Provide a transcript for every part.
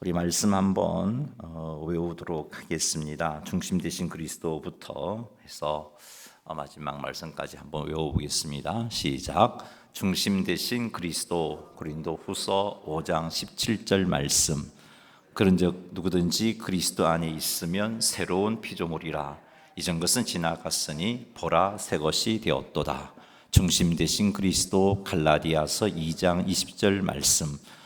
우리 말씀 한번 어, 외우도록 하겠습니다. 중심 되신 그리스도부터 해서 어, 마지막 말씀까지 한번 외워보겠습니다. 시작. 중심 되신 그리스도 고린도 후서 5장 17절 말씀. 그런즉 누구든지 그리스도 안에 있으면 새로운 피조물이라 이전 것은 지나갔으니 보라 새 것이 되었도다. 중심 되신 그리스도 갈라디아서 2장 20절 말씀.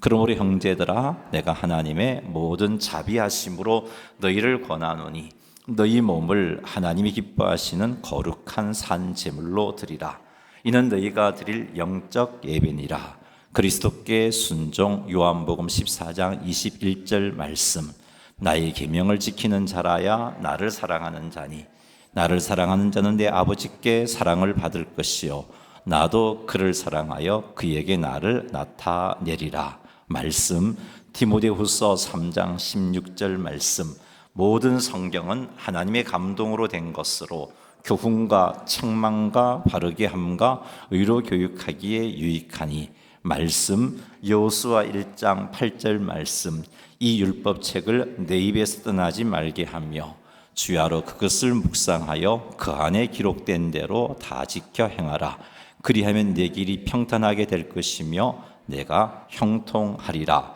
그러므로 형제들아 내가 하나님의 모든 자비하심으로 너희를 권하노니 너희 몸을 하나님이 기뻐하시는 거룩한 산 제물로 드리라. 이는 너희가 드릴 영적 예배니라. 그리스도께 순종 요한복음 14장 21절 말씀. 나의 계명을 지키는 자라야 나를 사랑하는 자니 나를 사랑하는 자는 내 아버지께 사랑을 받을 것이요. 나도 그를 사랑하여 그에게 나를 나타내리라 말씀 디모데후서 3장 16절 말씀. 모든 성경은 하나님의 감동으로 된 것으로 교훈과 책망과 바르게 함과 의로 교육하기에 유익하니 말씀 여호수아 1장 8절 말씀 이 율법책을 내 입에서 떠나지 말게 하며 주야로 그것을 묵상하여 그 안에 기록된 대로 다 지켜 행하라. 그리하면 내 길이 평탄하게 될 것이며 내가 형통하리라.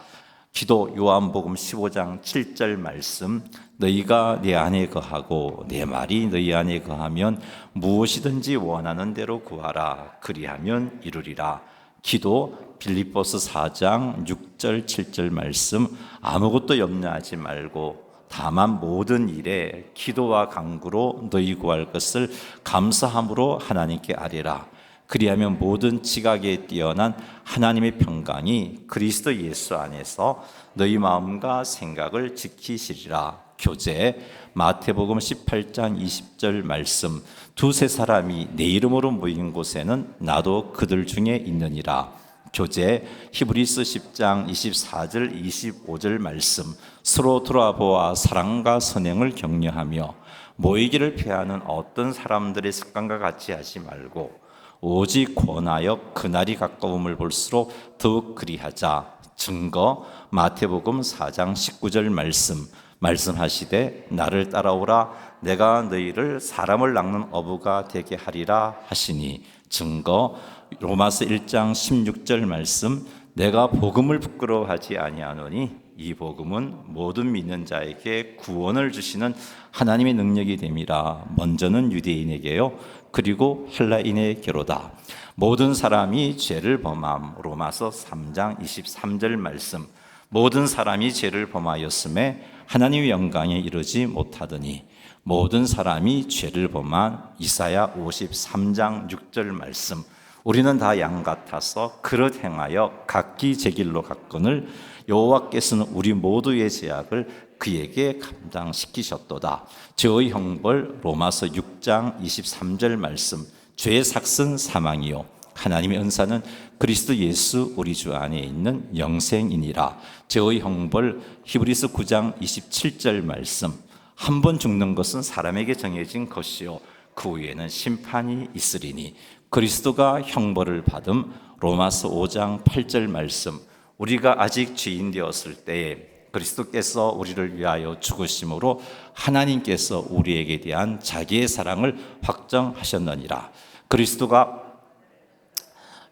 기도 요한복음 15장 7절 말씀 너희가 내 안에 거하고 내 말이 너희 안에 거하면 무엇이든지 원하는 대로 구하라 그리하면 이루리라. 기도 빌립보스 4장 6절 7절 말씀 아무것도 염려하지 말고 다만 모든 일에 기도와 간구로 너희 구할 것을 감사함으로 하나님께 아뢰라. 그리하면 모든 지각에 뛰어난 하나님의 평강이 그리스도 예수 안에서 너희 마음과 생각을 지키시리라. 교제 마태복음 18장 20절 말씀 두세 사람이 내 이름으로 모인 곳에는 나도 그들 중에 있느니라. 교제 히브리스 10장 24절 25절 말씀 서로 돌아보아 사랑과 선행을 격려하며 모이기를 피하는 어떤 사람들의 습관과 같이 하지 말고 오직 권하여 그날이 가까움을 볼수록 더욱 그리하자. 증거 마태복음 4장 19절 말씀. 말씀하시되 나를 따라오라. 내가 너희를 사람을 낚는 어부가 되게 하리라 하시니. 증거 로마서 1장 16절 말씀. 내가 복음을 부끄러워하지 아니하노니 이 복음은 모든 믿는 자에게 구원을 주시는 하나님의 능력이 됨이라. 먼저는 유대인에게요 그리고 헬라인에게로다. 모든 사람이 죄를 범함. 로마서 3장 23절 말씀. 모든 사람이 죄를 범하였음에 하나님의 영광에 이르지 못하더니 모든 사람이 죄를 범한 이사야 53장 6절 말씀 우리는 다 양 같아서 그릇 행하여 각기 제 길로 갔거늘 여호와께서는 우리 모두의 제약을 그에게 감당시키셨도다. 저의 형벌 로마서 6장 23절 말씀 죄의 삭은 사망이요 하나님의 은사는 그리스도 예수 우리 주 안에 있는 영생이니라. 저의 형벌 히브리서 9장 27절 말씀 한 번 죽는 것은 사람에게 정해진 것이요 그 후에는 심판이 있으리니 그리스도가 형벌을 받음 로마서 5장 8절 말씀 우리가 아직 죄인 되었을 때에 그리스도께서 우리를 위하여 죽으심으로 하나님께서 우리에게 대한 자기의 사랑을 확정하셨느니라. 그리스도가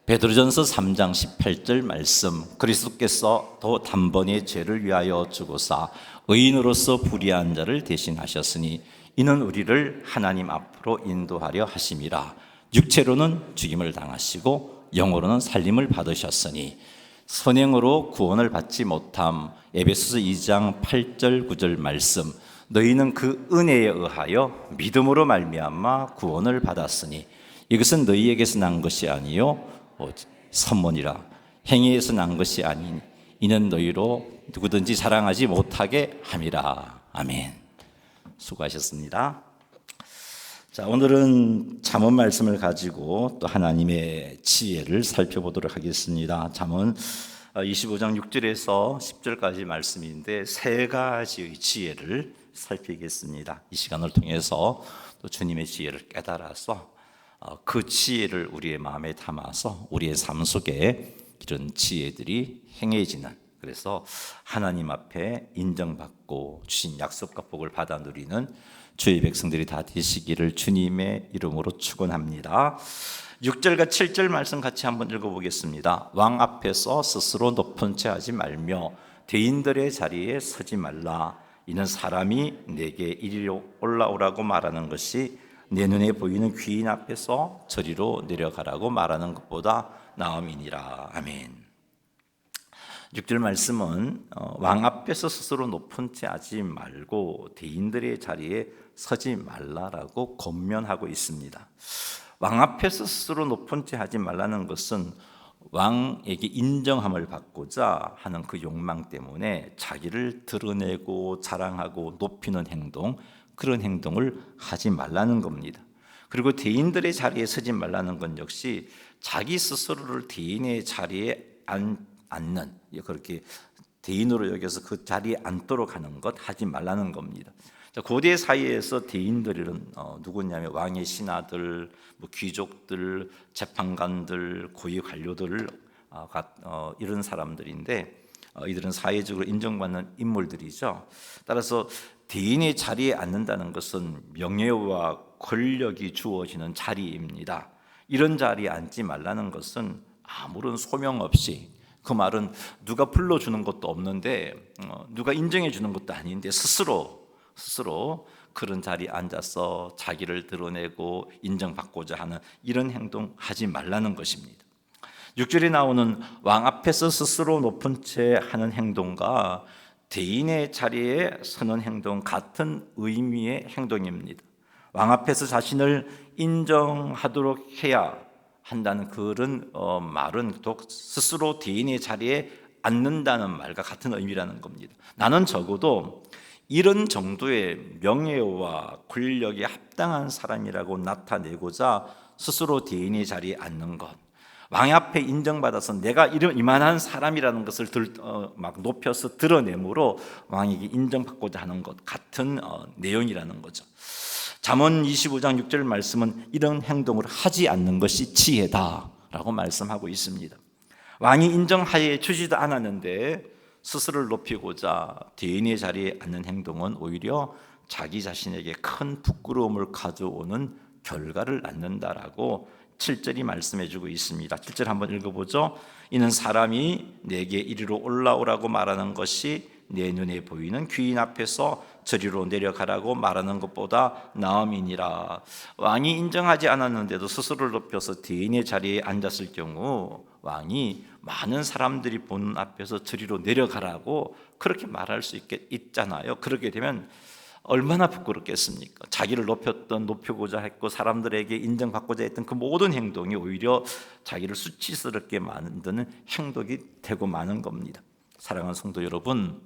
베드로전서 3장 18절 말씀 그리스도께서 더 단번에 죄를 위하여 죽으사 의인으로서 불의한 자를 대신하셨으니 이는 우리를 하나님 앞으로 인도하려 하심이라 육체로는 죽임을 당하시고 영으로는 살림을 받으셨으니 선행으로 구원을 받지 못함. 에베소서 2장 8절 9절 말씀. 너희는 그 은혜에 의하여 믿음으로 말미암아 구원을 받았으니 이것은 너희에게서 난 것이 아니요 선문이라. 행위에서 난 것이 아닌 이는 너희로 누구든지 자랑하지 못하게 함이라. 아멘. 수고하셨습니다. 자, 오늘은 잠언 말씀을 가지고 또 하나님의 지혜를 살펴보도록 하겠습니다. 잠언 25장 6절에서 10절까지 말씀인데 세 가지의 지혜를 살피겠습니다. 이 시간을 통해서 또 주님의 지혜를 깨달아서 어, 그 지혜를 우리의 마음에 담아서 우리의 삶 속에 이런 지혜들이 행해지는 그래서 하나님 앞에 인정받고 주신 약속과 복을 받아 누리는 주의 백성들이 다 되시기를 주님의 이름으로 축원합니다. 6절과 7절 말씀 같이 한번 읽어보겠습니다. 왕 앞에서 스스로 높은 채 하지 말며 대인들의 자리에 서지 말라. 이는 사람이 내게 이리로 올라오라고 말하는 것이 내 눈에 보이는 귀인 앞에서 저리로 내려가라고 말하는 것보다 나음이니라. 아멘. 6절 말씀은 어, 왕 앞에서 스스로 높은 채 하지 말고 대인들의 자리에 서지 말라라고 권면하고 있습니다. 왕 앞에서 스스로 높은 채 하지 말라는 것은 왕에게 인정함을 받고자 하는 그 욕망 때문에 자기를 드러내고 자랑하고 높이는 행동, 그런 행동을 하지 말라는 겁니다. 그리고 대인들의 자리에 서지 말라는 건 역시 자기 스스로를 대인의 자리에 앉는 그렇게 대인으로 여겨서 그 자리에 앉도록 하는 것 하지 말라는 겁니다. 고대 사회에서 대인들은 어, 누구냐면 왕의 신하들, 뭐 귀족들, 재판관들, 고위 관료들 어, 어, 이런 사람들인데 어, 이들은 사회적으로 인정받는 인물들이죠. 따라서 대인의 자리에 앉는다는 것은 명예와 권력이 주어지는 자리입니다. 이런 자리에 앉지 말라는 것은 아무런 소명 없이 그 말은 누가 불러주는 것도 없는데 어, 누가 인정해 주는 것도 아닌데 스스로 스스로 그런 자리에 앉아서 자기를 드러내고 인정받고자 하는 이런 행동 하지 말라는 것입니다. 6절에 나오는 왕 앞에서 스스로 높은 채 하는 행동과 대인의 자리에 서는 행동 같은 의미의 행동입니다. 왕 앞에서 자신을 인정하도록 해야 한다는 그런 어, 말은 또 스스로 대인의 자리에 앉는다는 말과 같은 의미라는 겁니다. 나는 적어도 이런 정도의 명예와 권력에 합당한 사람이라고 나타내고자 스스로 대인의 자리에 앉는 것. 왕 앞에 인정받아서 내가 이런 이만한 사람이라는 것을 들, 어, 막 높여서 드러내므로 왕에게 인정받고자 하는 것 같은 어, 내용이라는 거죠. 잠언 25장 6절 말씀은 이런 행동을 하지 않는 것이 지혜다라고 말씀하고 있습니다. 왕이 인정하에 주지도 않았는데 스스로를 높이고자 대인의 자리에 앉는 행동은 오히려 자기 자신에게 큰 부끄러움을 가져오는 결과를 낳는다라고 7절이 말씀해 주고 있습니다. 7절 한번 읽어보죠. 이는 사람이 내게 이리로 올라오라고 말하는 것이 내 눈에 보이는 귀인 앞에서 저리로 내려가라고 말하는 것보다 나음이니라. 왕이 인정하지 않았는데도 스스로를 높여서 대인의 자리에 앉았을 경우 왕이 많은 사람들이 보는 앞에서 저리로 내려가라고 그렇게 말할 수 있게 있잖아요. 그렇게 되면 얼마나 부끄럽겠습니까? 자기를 높였던 높이고자 했고 사람들에게 인정받고자 했던 그 모든 행동이 오히려 자기를 수치스럽게 만드는 행동이 되고 마는 겁니다. 사랑하는 성도 여러분,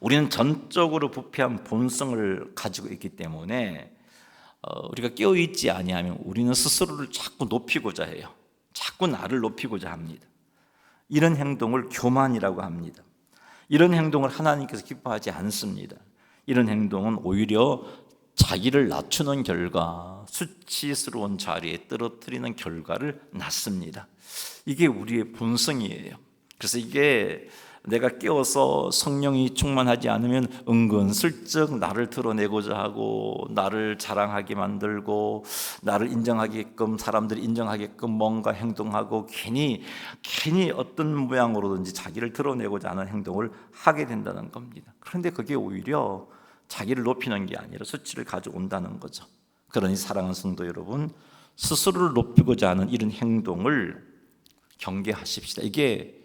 우리는 전적으로 부패한 본성을 가지고 있기 때문에 어, 우리가 깨어 있지 아니하면 우리는 스스로를 자꾸 높이고자 해요. 자꾸 나를 높이고자 합니다. 이런 행동을 교만이라고 합니다. 이런 행동을 하나님께서 기뻐하지 않습니다. 이런 행동은 오히려 자기를 낮추는 결과, 수치스러운 자리에 떨어뜨리는 결과를 낳습니다. 이게 우리의 본성이에요. 그래서 이게 내가 깨워서 성령이 충만하지 않으면 은근슬쩍 나를 드러내고자 하고 나를 자랑하게 만들고 나를 인정하게끔 사람들이 인정하게끔 뭔가 행동하고 괜히 괜히 어떤 모양으로든지 자기를 드러내고자 하는 행동을 하게 된다는 겁니다. 그런데 그게 오히려 자기를 높이는 게 아니라 수치를 가져온다는 거죠. 그러니 사랑하는 성도 여러분, 스스로를 높이고자 하는 이런 행동을 경계하십시다. 이게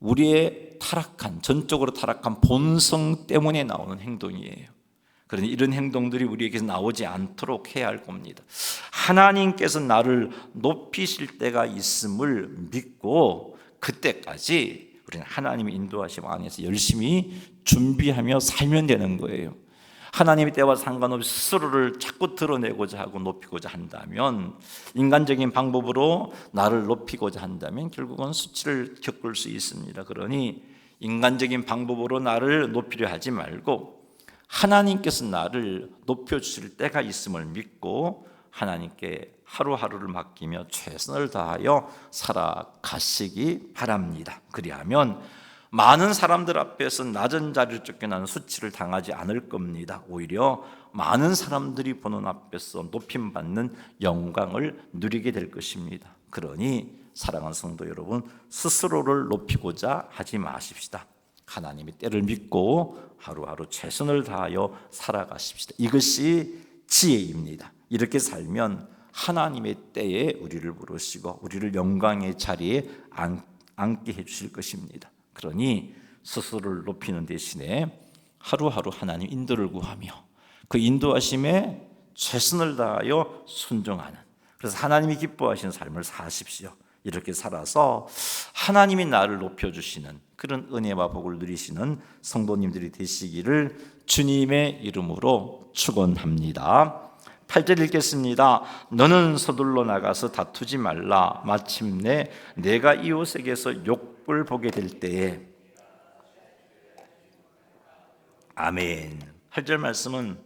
우리의 타락한 전적으로 타락한 본성 때문에 나오는 행동이에요. 그러니 이런 행동들이 우리에게서 나오지 않도록 해야 할 겁니다. 하나님께서 나를 높이실 때가 있음을 믿고 그때까지 우리는 하나님의 인도하심 안에서 열심히 준비하며 살면 되는 거예요. 하나님의 때와 상관없이 스스로를 자꾸 드러내고자 하고 높이고자 한다면 인간적인 방법으로 나를 높이고자 한다면 결국은 수치를 겪을 수 있습니다. 그러니 인간적인 방법으로 나를 높이려 하지 말고 하나님께서 나를 높여 주실 때가 있음을 믿고 하나님께 하루하루를 맡기며 최선을 다하여 살아가시기 바랍니다. 그리하면 많은 사람들 앞에서 낮은 자리를 쫓겨나는 수치를 당하지 않을 겁니다. 오히려 많은 사람들이 보는 앞에서 높임 받는 영광을 누리게 될 것입니다. 그러니 사랑하는 성도 여러분, 스스로를 높이고자 하지 마십시다. 하나님의 때를 믿고 하루하루 최선을 다하여 살아가십시다. 이것이 지혜입니다. 이렇게 살면 하나님의 때에 우리를 부르시고 우리를 영광의 자리에 앉게 해 주실 것입니다. 그러니 스스로를 높이는 대신에 하루하루 하나님 인도를 구하며 그 인도하심에 최선을 다하여 순종하는 그래서 하나님이 기뻐하시는 삶을 사십시오. 이렇게 살아서 하나님이 나를 높여 주시는 그런 은혜와 복을 누리시는 성도님들이 되시기를 주님의 이름으로 축원합니다. 8절 읽겠습니다. 너는 서둘러 나가서 다투지 말라. 마침내 내가 이웃에게서 욕 을 보게 될 때에 아멘. 8절 말씀은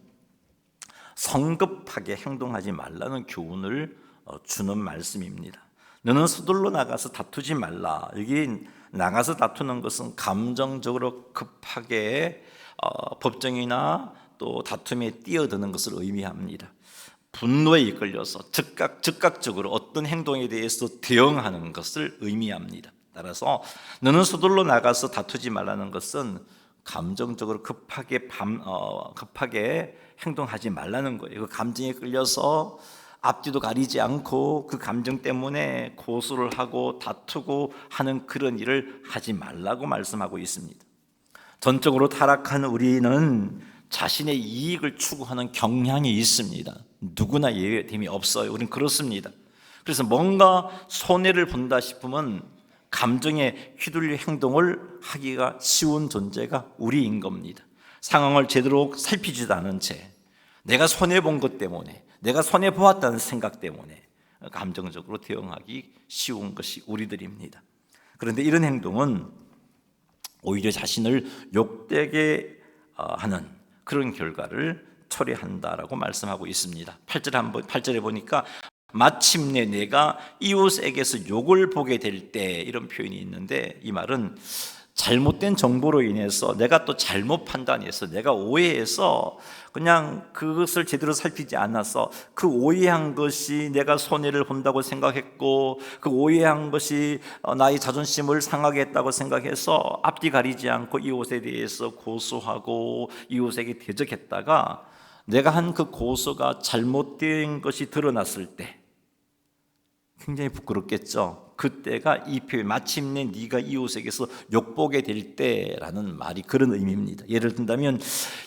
성급하게 행동하지 말라는 교훈을 어, 주는 말씀입니다. 너는 서둘러 나가서 다투지 말라. 여기 나가서 다투는 것은 감정적으로 급하게 어, 법정이나 또 다툼에 뛰어드는 것을 의미합니다. 분노에 이끌려서 즉각 즉각적으로 어떤 행동에 대해서 대응하는 것을 의미합니다. 따라서 너는 서둘러 나가서 다투지 말라는 것은 감정적으로 급하게 밤, 어, 급하게 행동하지 말라는 거예요. 그 감정에 끌려서 앞뒤도 가리지 않고 그 감정 때문에 고소를 하고 다투고 하는 그런 일을 하지 말라고 말씀하고 있습니다. 전적으로 타락한 우리는 자신의 이익을 추구하는 경향이 있습니다. 누구나 예외됨이 없어요. 우리는 그렇습니다. 그래서 뭔가 손해를 본다 싶으면 감정에 휘둘릴 행동을 하기가 쉬운 존재가 우리인 겁니다. 상황을 제대로 살피지도 않은 채 내가 손해 본 것 때문에 내가 손해 보았다는 생각 때문에 감정적으로 대응하기 쉬운 것이 우리들입니다. 그런데 이런 행동은 오히려 자신을 욕되게 어, 하는 그런 결과를 초래한다라고 말씀하고 있습니다. 8절 한번 8절에 보니까 마침내 내가 이웃에게서 욕을 보게 될 때 이런 표현이 있는데 이 말은 잘못된 정보로 인해서 내가 또 잘못 판단해서 내가 오해해서 그냥 그것을 제대로 살피지 않아서 그 오해한 것이 내가 손해를 본다고 생각했고 그 오해한 것이 어, 나의 자존심을 상하게 했다고 생각해서 앞뒤 가리지 않고 이웃에 대해서 고소하고 이웃에게 대적했다가 내가 한 그 고소가 잘못된 것이 드러났을 때 굉장히 부끄럽겠죠. 그때가 이 표현 마침내 네가 이웃에게서 욕보게 될 때라는 말이 그런 의미입니다. 예를 든다면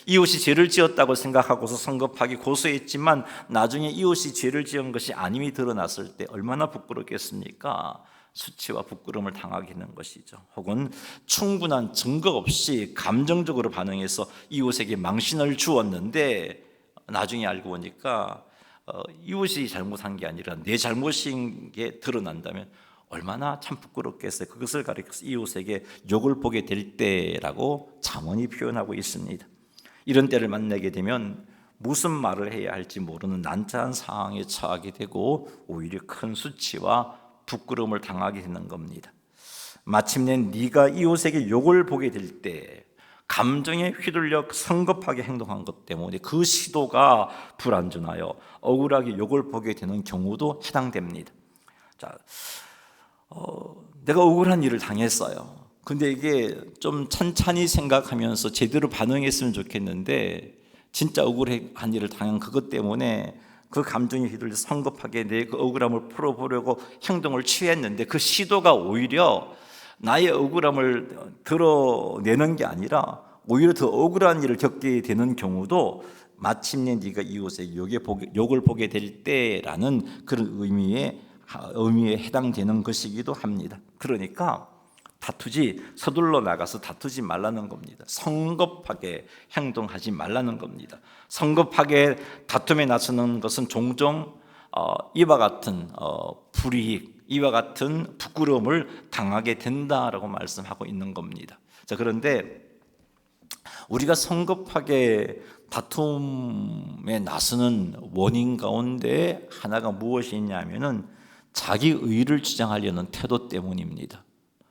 이웃이 죄를 지었다고 생각하고서 성급하게 고소했지만 나중에 이웃이 죄를 지은 것이 아님이 드러났을 때 얼마나 부끄럽겠습니까? 수치와 부끄러움을 당하게 되는 것이죠. 혹은 충분한 증거 없이 감정적으로 반응해서 이웃에게 망신을 주었는데 나중에 알고 보니까 어, 이웃이 잘못한 게 아니라 내 잘못인 게 드러난다면 얼마나 참 부끄럽겠어요. 그것을 가리켜서 이웃에게 욕을 보게 될 때라고 잠언이 표현하고 있습니다. 이런 때를 만나게 되면 무슨 말을 해야 할지 모르는 난처한 상황에 처하게 되고 오히려 큰 수치와 부끄러움을 당하게 되는 겁니다. 마침내 네가 이웃에게 욕을 보게 될 때 감정에 휘둘려 성급하게 행동한 것 때문에 그 시도가 불안전하여 억울하게 욕을 보게 되는 경우도 해당됩니다. 자, 어, 내가 억울한 일을 당했어요. 근데 이게 좀 찬찬히 생각하면서 제대로 반응했으면 좋겠는데 진짜 억울한 일을 당한 그것 때문에 그 감정이 휘둘려 성급하게 내 그 억울함을 풀어보려고 행동을 취했는데 그 시도가 오히려 나의 억울함을 드러내는 게 아니라 오히려 더 억울한 일을 겪게 되는 경우도 마침내 네가 이웃에 욕을 보게 될 때라는 그런 의미의 의미에 해당되는 것이기도 합니다. 그러니까 다투지 서둘러 나가서 다투지 말라는 겁니다. 성급하게 행동하지 말라는 겁니다. 성급하게 다툼에 나서는 것은 종종 어, 이와 같은 어, 불이익, 이와 같은 부끄러움을 당하게 된다라고 말씀하고 있는 겁니다. 자 그런데 우리가 성급하게 다툼에 나서는 원인 가운데 하나가 무엇이 있냐면은 자기 의를 주장하려는 태도 때문입니다.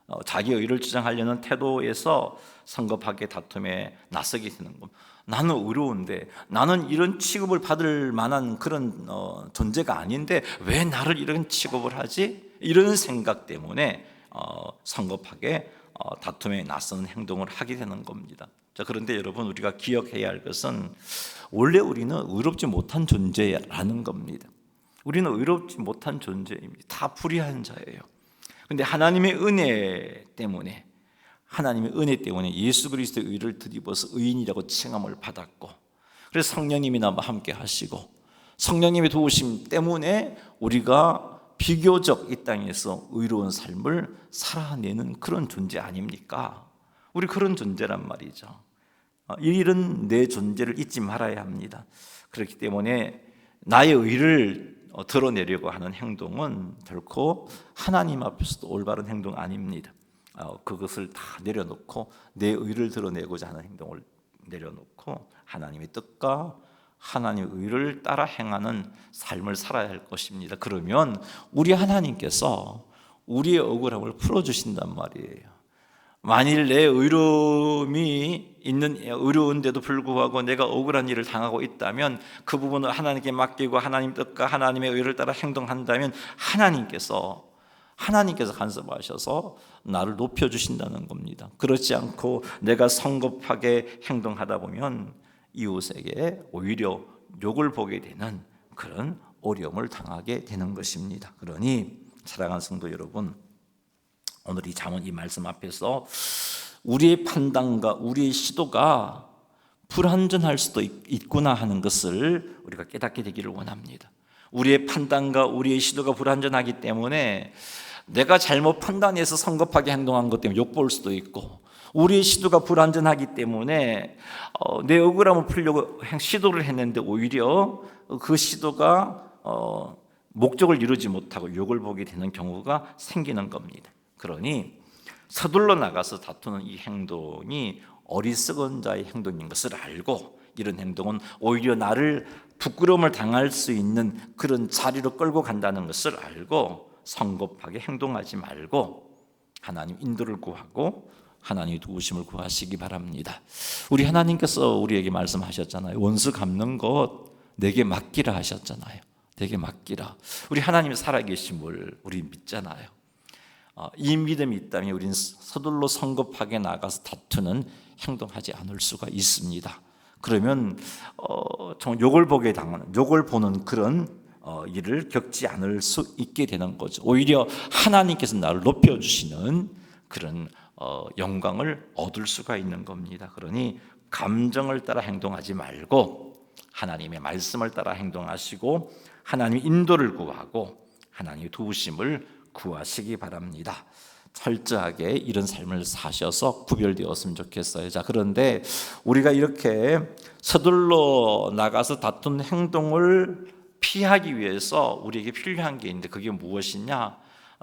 어, 자기 의를 주장하려는 태도에서 성급하게 다툼에 나서게 되는 겁니다. 나는 의로운데 나는 이런 취급을 받을 만한 그런 어, 존재가 아닌데 왜 나를 이런 취급을 하지? 이런 생각 때문에 어, 성급하게 어, 다툼에 나서는 행동을 하게 되는 겁니다. 자, 그런데 여러분 우리가 기억해야 할 것은 원래 우리는 의롭지 못한 존재라는 겁니다. 우리는 의롭지 못한 존재입니다. 다 불의한 자예요. 근데 하나님의 은혜 때문에 하나님의 은혜 때문에 예수 그리스도의 의를 드리버서 의인이라고 칭함을 받았고 그래서 성령님이 나와 함께 하시고 성령님의 도우심 때문에 우리가 비교적 이 땅에서 의로운 삶을 살아내는 그런 존재 아닙니까? 우리 그런 존재란 말이죠. 어, 이런 내 존재를 잊지 말아야 합니다. 그렇기 때문에 나의 의를 어, 드러내려고 하는 행동은 결코 하나님 앞에서도 올바른 행동 아닙니다. 어, 그것을 다 내려놓고 내 의를 드러내고자 하는 행동을 내려놓고 하나님의 뜻과 하나님의 의를 따라 행하는 삶을 살아야 할 것입니다. 그러면 우리 하나님께서 우리의 억울함을 풀어주신단 말이에요. 만일 내 의로움이 있는 의로운데도 불구하고 내가 억울한 일을 당하고 있다면 그 부분을 하나님께 맡기고 하나님 뜻과 하나님의 의를 따라 행동한다면 하나님께서 하나님께서 간섭하셔서 나를 높여 주신다는 겁니다. 그렇지 않고 내가 성급하게 행동하다 보면 이웃에게 오히려 욕을 보게 되는 그런 어려움을 당하게 되는 것입니다. 그러니 사랑하는 성도 여러분, 오늘 이 잠언 이 말씀 앞에서 우리의 판단과 우리의 시도가 불완전할 수도 있구나 하는 것을 우리가 깨닫게 되기를 원합니다. 우리의 판단과 우리의 시도가 불완전하기 때문에 내가 잘못 판단해서 성급하게 행동한 것 때문에 욕볼 수도 있고 우리의 시도가 불완전하기 때문에 어, 내 억울함을 풀려고 시도를 했는데 오히려 그 시도가 어, 목적을 이루지 못하고 욕을 보게 되는 경우가 생기는 겁니다. 그러니 서둘러 나가서 다투는 이 행동이 어리석은 자의 행동인 것을 알고 이런 행동은 오히려 나를 부끄러움을 당할 수 있는 그런 자리로 끌고 간다는 것을 알고 성급하게 행동하지 말고 하나님 인도를 구하고 하나님 도우심을 구하시기 바랍니다. 우리 하나님께서 우리에게 말씀하셨잖아요. 원수 갚는 것 내게 맡기라 하셨잖아요. 내게 맡기라. 우리 하나님이 살아계심을 우리 믿잖아요. 어, 이 믿음이 있다면 우리는 서둘러 성급하게 나가서 다투는 행동하지 않을 수가 있습니다. 그러면 어, 정 욕을 보게 당하는 욕을 보는 그런 어, 일을 겪지 않을 수 있게 되는 거죠. 오히려 하나님께서 나를 높여 주시는 그런 어, 영광을 얻을 수가 있는 겁니다. 그러니 감정을 따라 행동하지 말고 하나님의 말씀을 따라 행동하시고 하나님 인도를 구하고 하나님의 도우심을 구하시기 바랍니다. 철저하게 이런 삶을 사셔서 구별되었으면 좋겠어요. 자, 그런데 우리가 이렇게 서둘러 나가서 다툰 행동을 피하기 위해서 우리에게 필요한 게 있는데 그게 무엇이냐?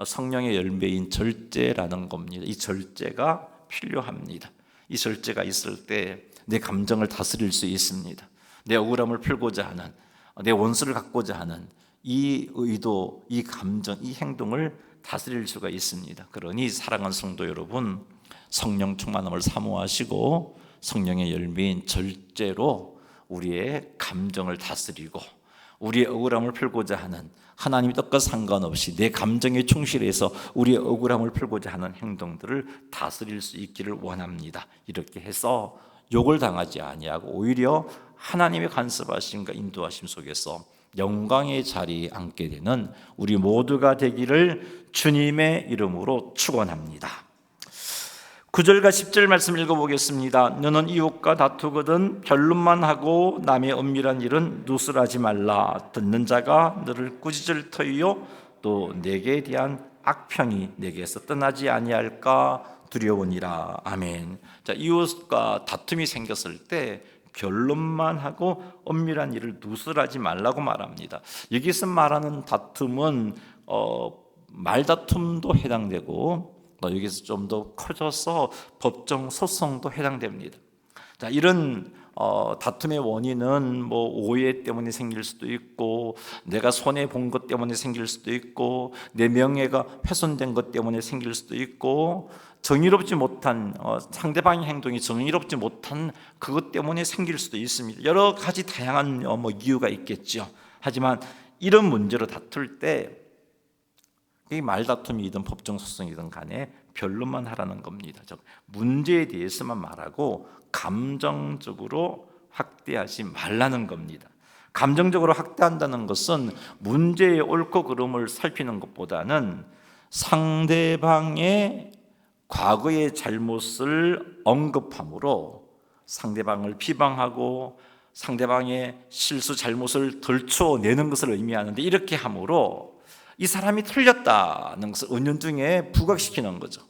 성령의 열매인 절제라는 겁니다. 이 절제가 필요합니다. 이 절제가 있을 때 내 감정을 다스릴 수 있습니다. 내 억울함을 풀고자 하는 내 원수를 갖고자 하는 이 의도, 이 감정, 이 행동을 다스릴 수가 있습니다. 그러니 사랑하는 성도 여러분, 성령 충만함을 사모하시고 성령의 열매인 절제로 우리의 감정을 다스리고 우리의 억울함을 풀고자 하는 하나님의 뜻과 상관없이 내 감정에 충실해서 우리의 억울함을 풀고자 하는 행동들을 다스릴 수 있기를 원합니다. 이렇게 해서 욕을 당하지 아니하고 오히려 하나님의 간섭하심과 인도하심 속에서 영광의 자리에 앉게 되는 우리 모두가 되기를 주님의 이름으로 축원합니다. 9절과 10절 말씀 읽어보겠습니다. 너는 이웃과 다투거든 변론만 하고 남의 엄밀한 일은 누설하지 말라. 듣는 자가 너를 꾸짖을 터이요 또 내게 대한 악평이 내게서 떠나지 아니할까 두려우니라. 아멘. 자, 이웃과 다툼이 생겼을 때 결론만 하고 엄밀한 일을 누설하지 말라고 말합니다. 여기서 말하는 다툼은 어, 말다툼도 해당되고 또 여기서 좀 더 커져서 법정 소송도 해당됩니다. 자, 이런 어, 다툼의 원인은 뭐 오해 때문에 생길 수도 있고 내가 손해 본 것 때문에 생길 수도 있고 내 명예가 훼손된 것 때문에 생길 수도 있고 정의롭지 못한 어, 상대방의 행동이 정의롭지 못한 그것 때문에 생길 수도 있습니다. 여러 가지 다양한 어, 뭐 이유가 있겠죠. 하지만 이런 문제로 다툴 때 이 말다툼이든 법정 소송이든 간에 변론만 하라는 겁니다. 즉 문제에 대해서만 말하고 감정적으로 확대하지 말라는 겁니다. 감정적으로 확대한다는 것은 문제의 옳고 그름을 살피는 것보다는 상대방의 과거의 잘못을 언급함으로 상대방을 비방하고 상대방의 실수 잘못을 덜쳐내는 것을 의미하는데 이렇게 함으로 이 사람이 틀렸다는 것을 은연중에 부각시키는 거죠.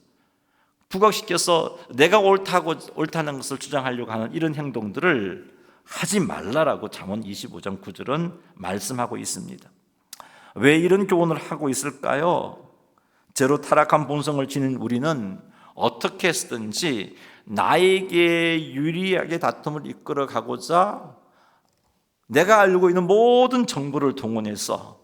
부각시켜서 내가 옳다고 옳다는 것을 주장하려고 하는 이런 행동들을 하지 말라라고 잠언 25장 9절은 말씀하고 있습니다. 왜 이런 교훈을 하고 있을까요? 제로 타락한 본성을 지닌 우리는 어떻게 했든지 나에게 유리하게 다툼을 이끌어 가고자 내가 알고 있는 모든 정보를 동원해서 어,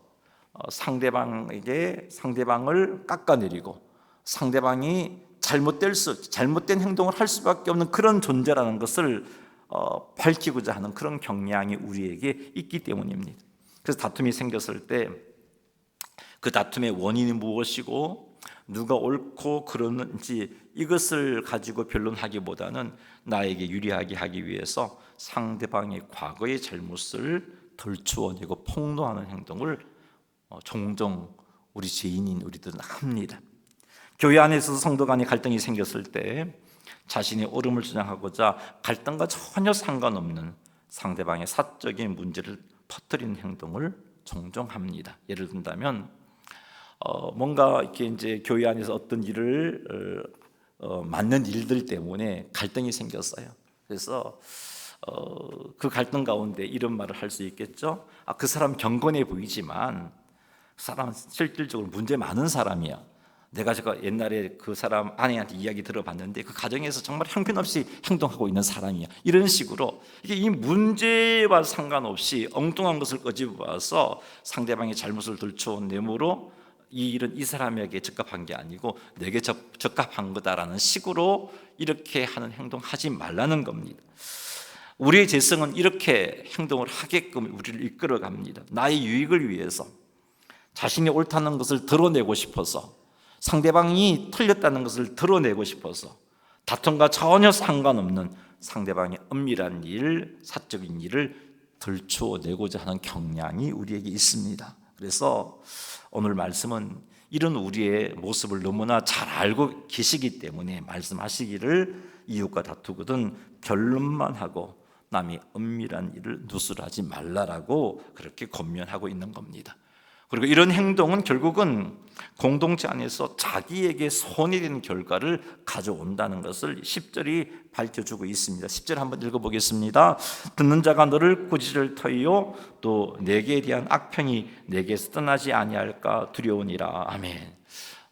상대방에게 상대방을 깎아내리고 상대방이 잘못될 수 잘못된 행동을 할 수밖에 없는 그런 존재라는 것을 어, 밝히고자 하는 그런 경향이 우리에게 있기 때문입니다. 그래서 다툼이 생겼을 때 그 다툼의 원인이 무엇이고 누가 옳고 그러는지 이것을 가지고 변론하기보다는 나에게 유리하게 하기 위해서 상대방의 과거의 잘못을 덜추어내고 폭로하는 행동을 어, 종종 우리 죄인인 우리들은 합니다. 교회 안에서 성도 간의 갈등이 생겼을 때 자신의 옳음을 주장하고자 갈등과 전혀 상관없는 상대방의 사적인 문제를 퍼뜨리는 행동을 종종 합니다. 예를 든다면 어, 뭔가 이렇게 이제 교회 안에서 어떤 일을 어, 어, 맞는 일들 때문에 갈등이 생겼어요. 그래서 어, 그 갈등 가운데 이런 말을 할 수 있겠죠. 아, 그 사람 경건해 보이지만 그 사람은 실질적으로 문제 많은 사람이야. 내가 제가 옛날에 그 사람 아내한테 이야기 들어봤는데 그 가정에서 정말 형편없이 행동하고 있는 사람이야. 이런 식으로 이게 이 문제와 상관없이 엉뚱한 것을 꺼집어서 상대방의 잘못을 들춰내므로 이 일은 이 사람에게 적합한 게 아니고 내게 적, 적합한 거다라는 식으로 이렇게 하는 행동 하지 말라는 겁니다. 우리의 재성은 이렇게 행동을 하게끔 우리를 이끌어 갑니다. 나의 유익을 위해서 자신이 옳다는 것을 드러내고 싶어서 상대방이 틀렸다는 것을 드러내고 싶어서 다툼과 전혀 상관없는 상대방의 엄밀한 일, 사적인 일을 들추어내고자 하는 경향이 우리에게 있습니다. 그래서 오늘 말씀은 이런 우리의 모습을 너무나 잘 알고 계시기 때문에 말씀하시기를 이웃과 다투거든 결론만 하고 남이 엄밀한 일을 누설하지 말라라고 그렇게 권면하고 있는 겁니다. 그리고 이런 행동은 결국은 공동체 안에서 자기에게 손이 되는 결과를 가져온다는 것을 10절이 밝혀주고 있습니다. 10절 한번 읽어보겠습니다. 듣는 자가 너를 꾸짖을 터이요 또 내게 대한 악평이 내게서 떠나지 아니할까 두려우니라. 아멘.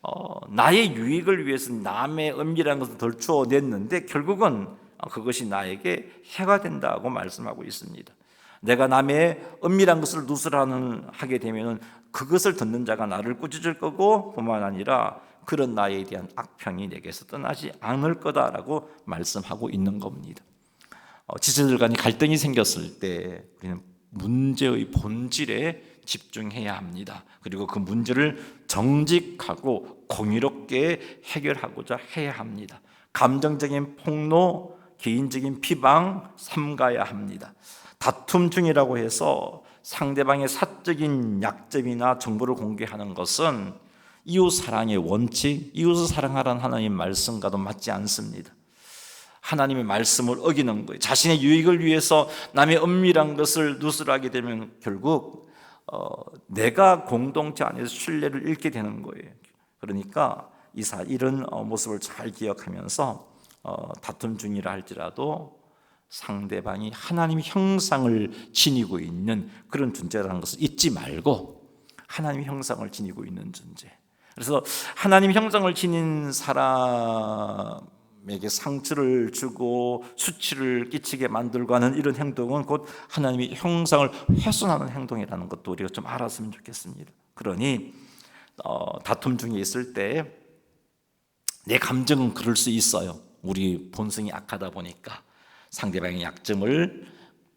어, 나의 유익을 위해서 남의 은밀한 것을 덜추어냈는데 결국은 그것이 나에게 해가 된다고 말씀하고 있습니다. 내가 남의 은밀한 것을 누설하는 하게 되면은 그것을 듣는 자가 나를 꾸짖을 거고 뿐만 아니라 그런 나에 대한 악평이 내게서 떠나지 않을 거다라고 말씀하고 있는 겁니다. 어, 지체들 간에 갈등이 생겼을 때 우리는 문제의 본질에 집중해야 합니다. 그리고 그 문제를 정직하고 공의롭게 해결하고자 해야 합니다. 감정적인 폭로, 개인적인 비방 삼가야 합니다. 다툼 중이라고 해서 상대방의 사적인 약점이나 정보를 공개하는 것은 이웃 사랑의 원칙, 이웃을 사랑하라는 하나님 말씀과도 맞지 않습니다. 하나님의 말씀을 어기는 거예요. 자신의 유익을 위해서 남의 은밀한 것을 누설하게 되면 결국 어, 내가 공동체 안에서 신뢰를 잃게 되는 거예요. 그러니까 이사 이런 어, 모습을 잘 기억하면서 어, 다툼 중이라 할지라도 상대방이 하나님 형상을 지니고 있는 그런 존재라는 것을 잊지 말고 하나님 형상을 지니고 있는 존재. 그래서 하나님 형상을 지닌 사람에게 상처를 주고 수치를 끼치게 만들고 하는 이런 행동은 곧 하나님의 형상을 훼손하는 행동이라는 것도 우리가 좀 알았으면 좋겠습니다. 그러니 어, 다툼 중에 있을 때 내 감정은 그럴 수 있어요. 우리 본성이 악하다 보니까 상대방의 약점을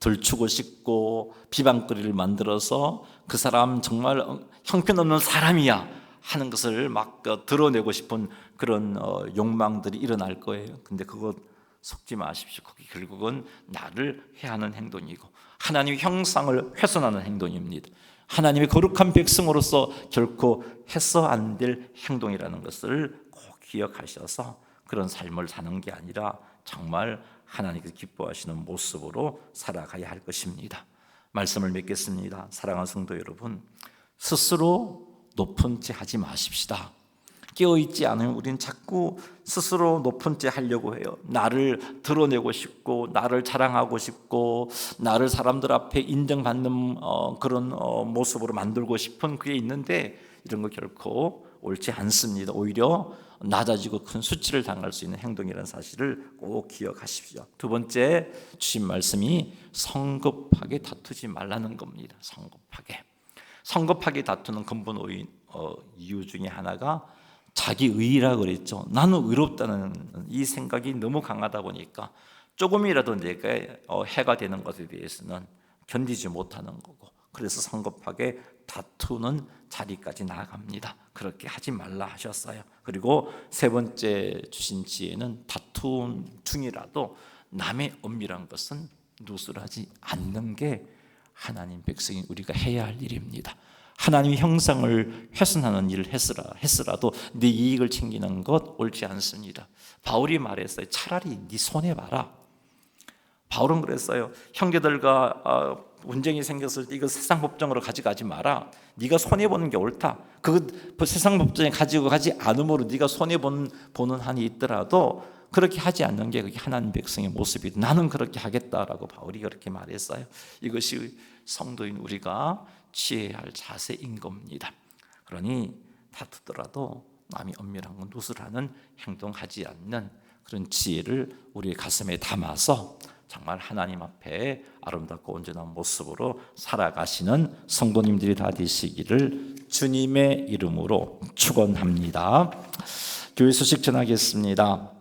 들추고 싶고 비방거리를 만들어서 그 사람 정말 형편없는 사람이야 하는 것을 막 어, 드러내고 싶은 그런 어, 욕망들이 일어날 거예요. 근데 그거 속지 마십시오. 거기 결국은 나를 해하는 행동이고 하나님의 형상을 훼손하는 행동입니다. 하나님의 거룩한 백성으로서 결코 해서 안 될 행동이라는 것을 꼭 기억하셔서 그런 삶을 사는 게 아니라 정말 하나님께서 기뻐하시는 모습으로 살아가야 할 것입니다. 말씀을 맺겠습니다. 사랑하는 성도 여러분, 스스로 높은 채 하지 마십시다. 깨어 있지 않으면 우리는 자꾸 스스로 높은 채 하려고 해요. 나를 드러내고 싶고, 나를 자랑하고 싶고, 나를 사람들 앞에 인정받는 어, 그런 어, 모습으로 만들고 싶은 그게 있는데 이런 거 결코 옳지 않습니다. 오히려 낮아지고 큰 수치를 당할 수 있는 행동이라는 사실을 꼭 기억하십시오. 두 번째 주신 말씀이 성급하게 다투지 말라는 겁니다. 성급하게. 성급하게 다투는 근본 어, 이유 중에 하나가 자기 의라 그랬죠. 나는 의롭다는 이 생각이 너무 강하다 보니까 조금이라도 내가 어, 해가 되는 것에 대해서는 견디지 못하는 거고 그래서 성급하게 다투는 자리까지 나아갑니다. 그렇게 하지 말라 하셨어요. 그리고 세 번째 주신 지혜는 다툼 중이라도 남의 엄밀한 것은 누설하지 않는 게 하나님 백성인 우리가 해야 할 일입니다. 하나님의 형상을 훼손하는 일을 했으라, 했으라도 네 이익을 챙기는 것 옳지 않습니다. 바울이 말했어요. 차라리 네 손해 봐라. 바울은 그랬어요. 형제들과 어, 분쟁이 생겼을 때 이거 세상 법정으로 가져가지 마라. 네가 손해 보는 게 옳다. 그 세상 법정에 가지고 가지 않음으로 네가 손해 보는 보는 한이 있더라도 그렇게 하지 않는 게 그게 하나님 백성의 모습이 나는 그렇게 하겠다라고 바울이 그렇게 말했어요. 이것이 성도인 우리가 취해야 할 자세인 겁니다. 그러니 다투더라도 남이 엄밀한 건 누설하는 행동하지 않는 그런 지혜를 우리의 가슴에 담아서 정말 하나님 앞에 아름답고 온전한 모습으로 살아가시는 성도님들이 다 되시기를 주님의 이름으로 축원합니다. 교회 소식 전하겠습니다.